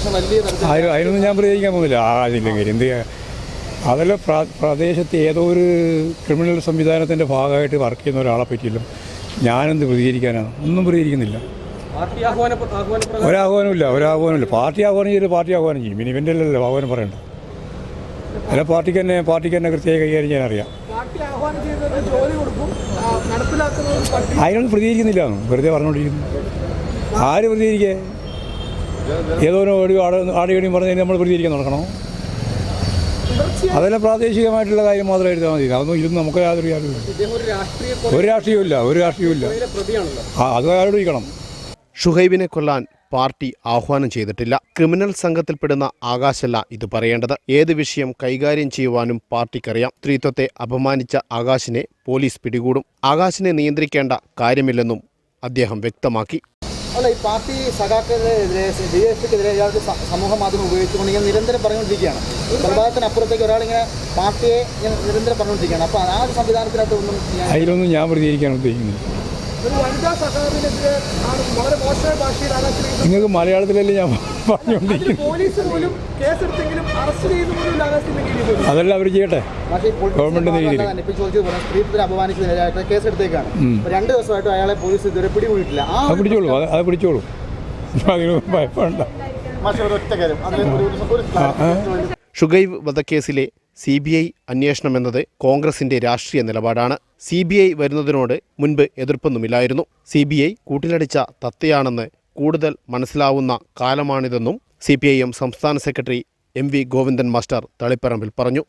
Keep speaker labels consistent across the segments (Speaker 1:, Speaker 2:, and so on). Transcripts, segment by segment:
Speaker 1: അന്വേഷണം വലിയ തരത്തിൽ
Speaker 2: അതിനൊന്നും ഞാൻ പ്രതികരിക്കാൻ പോകുന്നില്ല. ആ അതില്ലെങ്കിൽ എന്ത് അതല്ല പ്രദേശത്തെ ഏതോ ഒരു ക്രിമിനൽ സംവിധാനത്തിന്റെ ഭാഗമായിട്ട് വർക്ക് ചെയ്യുന്ന ഒരാളെ പറ്റിയല്ലോ ഞാനെന്ത് പ്രതികരിക്കാനാണ് ഒന്നും പ്രതികരിക്കുന്നില്ല. ഒരാഹ്വാനമില്ല ഒരാഹ്വാനമില്ല പാർട്ടി ആഹ്വാനം ചെയ്ത് പാർട്ടി ആഹ്വാനം ചെയ്യും. ഇനി ഇവന്റെ അല്ലല്ലോ ആഹ്വാനം പറയണ്ട. അല്ല പാർട്ടിക്ക് തന്നെ പാർട്ടിക്ക് തന്നെ കൃത്യമായി കൈകാര്യം ചെയ്യാൻ അറിയാം. അതിനൊന്നും പ്രതികരിക്കുന്നില്ല. വെറുതെ പറഞ്ഞുകൊണ്ടിരിക്കുന്നു. ആര് പ്രതികരിക്കേ? ഏതോ ഒരു ആട് ആടുകടിയും പറഞ്ഞു കഴിഞ്ഞാൽ നമ്മൾ പ്രതികരിക്കാൻ നടക്കണോ അതെല്ലാം പ്രാദേശികമായിട്ടുള്ള കാര്യം മാത്രം എഴുതാൽ മതി. അതൊന്നും ഇരുന്ന് നമുക്ക് യാതൊരു കാര്യമില്ല
Speaker 1: ഒരു രാഷ്ട്രീയമില്ല
Speaker 2: ഒരു
Speaker 1: രാഷ്ട്രീയമില്ല
Speaker 2: ആ അത് ആരോടിക്കണം
Speaker 3: ഷുഹൈബിനെ കൊല്ലാൻ പാർട്ടി ആഹ്വാനം ചെയ്തിട്ടില്ല. ക്രിമിനൽ സംഘത്തിൽപ്പെടുന്ന ആകാശല്ല ഇത് പറയേണ്ടത്. ഏത് വിഷയം കൈകാര്യം ചെയ്യുവാനും പാർട്ടിക്കറിയാം. സ്ത്രീത്വത്തെ അപമാനിച്ച ആകാശിനെ പോലീസ് പിടികൂടും. ആകാശിനെ നിയന്ത്രിക്കേണ്ട കാര്യമില്ലെന്നും അദ്ദേഹം വ്യക്തമാക്കി.
Speaker 1: അല്ല ഈ പാർട്ടി സഖാക്കളെതിരെ ഡി എസ് പിക്കെതിരെ ഇയാൾക്ക് സ- സമൂഹ മാധ്യമം ഉപയോഗിച്ചുകൊണ്ട് ഇങ്ങനെ നിരന്തരം പറഞ്ഞുകൊണ്ടിരിക്കുകയാണ്. കൊലപാതകത്തിനപ്പുറത്തേക്ക് ഒരാളിങ്ങനെ പാർട്ടിയെ ഇങ്ങനെ നിരന്തരം പറഞ്ഞുകൊണ്ടിരിക്കുകയാണ്. അപ്പോൾ ആ ഒരു സംവിധാനത്തിനകത്ത് ഒന്നും
Speaker 2: അതിലൊന്നും ഞാൻ പ്രതികരിക്കാൻ ഉദ്ദേശിക്കുന്നില്ല.
Speaker 4: ഒരു വനിതാ ആണ് വളരെ മോശമായ
Speaker 2: നിങ്ങൾക്ക് മലയാളത്തിലല്ലേ ഞാൻ പറഞ്ഞുകൊണ്ടിരിക്കുന്നത്?
Speaker 4: പോലീസ് പോലും കേസെടുത്തെങ്കിലും അറസ്റ്റ് ചെയ്യുന്ന പോലും ആകാശത്തിലേക്ക് പോലും
Speaker 2: അതെല്ലാം അവർ ചെയ്യട്ടെ? ഗവൺമെന്റ്
Speaker 1: അപമാനിച്ചതിനെതിരായിട്ട് കേസെടുത്തേക്കാണ്. രണ്ട് ദിവസമായിട്ട് അയാളെ പോലീസ് ഇതുവരെ പിടികൂടിയിട്ടില്ല.
Speaker 2: അത് പിടിച്ചോളൂ. അത് പിടിച്ചോളൂ. ഭയപ്പെടണ്ട.
Speaker 3: ഷുഗൈവ് വധക്കേസിലെ സി ബി ഐ അന്വേഷണം എന്നത് കോൺഗ്രസിന്റെ രാഷ്ട്രീയ നിലപാടാണ്. സി ബി ഐ വരുന്നതിനോട് മുൻപ് എതിർപ്പൊന്നുമില്ലായിരുന്നു. സി ബി ഐ കൂട്ടിലടിച്ച തത്തയാണെന്ന് കൂടുതൽ മനസ്സിലാവുന്ന കാലമാണിതെന്നും സി പി ഐ എം സംസ്ഥാന secretary M V Govindan master തളിപ്പറമ്പിൽ പറഞ്ഞു.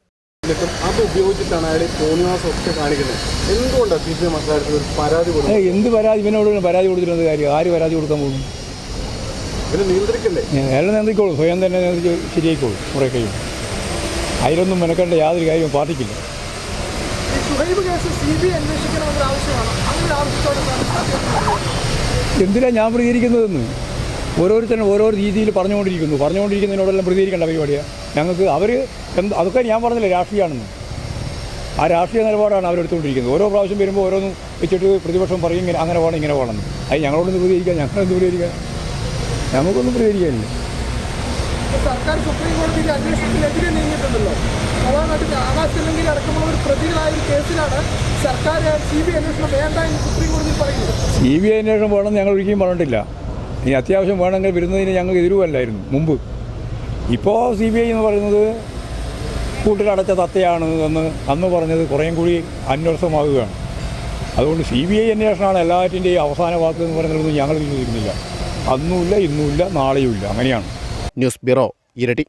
Speaker 1: എന്നിട്ടും അത് ഉപയോഗിച്ചിട്ടാണ് അയാൾ തോന്നിവാസം കാണിക്കുന്നത്. എന്തുകൊണ്ടാണ് സി പി എം മക്കളായിട്ട് ഒരു പരാതി കൊടുക്കുന്നത്?
Speaker 2: എന്ത് പരാതി? ഇവനോട് പരാതി കൊടുത്തിരുന്നത് കാര്യം? ആര് പരാതി കൊടുക്കാൻ പോകുന്നു?
Speaker 1: എല്ലാം നിയന്ത്രിക്കണ്ടേ
Speaker 2: അയാൾ നിയന്ത്രിക്കോളൂ. സ്വയം തന്നെ നിയന്ത്രിച്ച് ശരിയായിക്കോളൂ. കുറേ കഴിയും. അതിലൊന്നും മെനക്കേണ്ട യാതൊരു കാര്യവും പാർട്ടിക്കില്ല.
Speaker 4: ഈ Shuhaib case C B I അന്വേഷിക്കണമെന്നൊരു ആവശ്യമാണ്. അങ്ങനെ ഒരു ആവശ്യത്തോടെ
Speaker 2: എന്തിനാ ഞാൻ പ്രതികരിക്കുന്നതെന്ന്? ഓരോരുത്തരും ഓരോ രീതിയിൽ പറഞ്ഞുകൊണ്ടിരിക്കുന്നു. പറഞ്ഞുകൊണ്ടിരിക്കുന്നതിനോടെല്ലാം പ്രതികരിക്കേണ്ട പരിപാടിയാണ് ഞങ്ങൾക്ക് അവർ എന്ത് അതൊക്കെ ഞാൻ പറഞ്ഞില്ല രാഷ്ട്രീയമാണെന്ന് ആ രാഷ്ട്രീയ നിലപാടാണ് അവരെടുത്തുകൊണ്ടിരിക്കുന്നത് ഓരോ പ്രാവശ്യം വരുമ്പോൾ ഓരോന്നും വെച്ചിട്ട് പ്രതിപക്ഷം പറയും ഇങ്ങനെ അങ്ങനെ പോകണം ഇങ്ങനെ പോകണം അത് ഞങ്ങളോടൊന്ന് പ്രതികരിക്കാം ഞങ്ങളെന്ത് പ്രതികരിക്കുക നമുക്കൊന്നും പ്രതികരിക്കാനില്ല.
Speaker 4: സർക്കാർ സുപ്രീം കോടതിയിൽ അന്വേഷണത്തിനെതിരെ നീങ്ങിയിട്ടുണ്ടല്ലോ. സ്വാഭാവികമായിട്ടും അടക്കമുള്ള ഒരു പ്രതികളായ ഒരു കേസിലാണ് സർക്കാർ സി ബി ഐ അന്വേഷണം വേണ്ട എന്ന് സുപ്രീം കോടതി പറയുന്നത്.
Speaker 2: സി ബി ഐ അന്വേഷണം വേണമെന്ന് ഞങ്ങൾ ഒരിക്കലും പറഞ്ഞിട്ടില്ല. ഇനി അത്യാവശ്യം വേണമെങ്കിൽ വരുന്നതിന് ഞങ്ങൾ എതിരുവല്ലായിരുന്നു മുമ്പ്. ഇപ്പോൾ സി ബി ഐ എന്ന് പറയുന്നത് കൂട്ടിലടച്ച തത്തയാണ് എന്ന് അന്ന് പറഞ്ഞത് കുറേയും കൂടി അന്വർത്ഥമാകുകയാണ്. അതുകൊണ്ട് സി ബി ഐ അന്വേഷണമാണ് എല്ലാറ്റിന്റെയും അവസാന വാക്ക് എന്ന് പറയുന്നതൊന്നും ഞങ്ങൾ വിശ്വസിക്കുന്നില്ല. അന്നുമില്ല ഇന്നുമില്ല നാളെയുമില്ല. അങ്ങനെയാണ്.
Speaker 3: ന്യൂസ് ബ്യൂറോ ഇരട്ടി.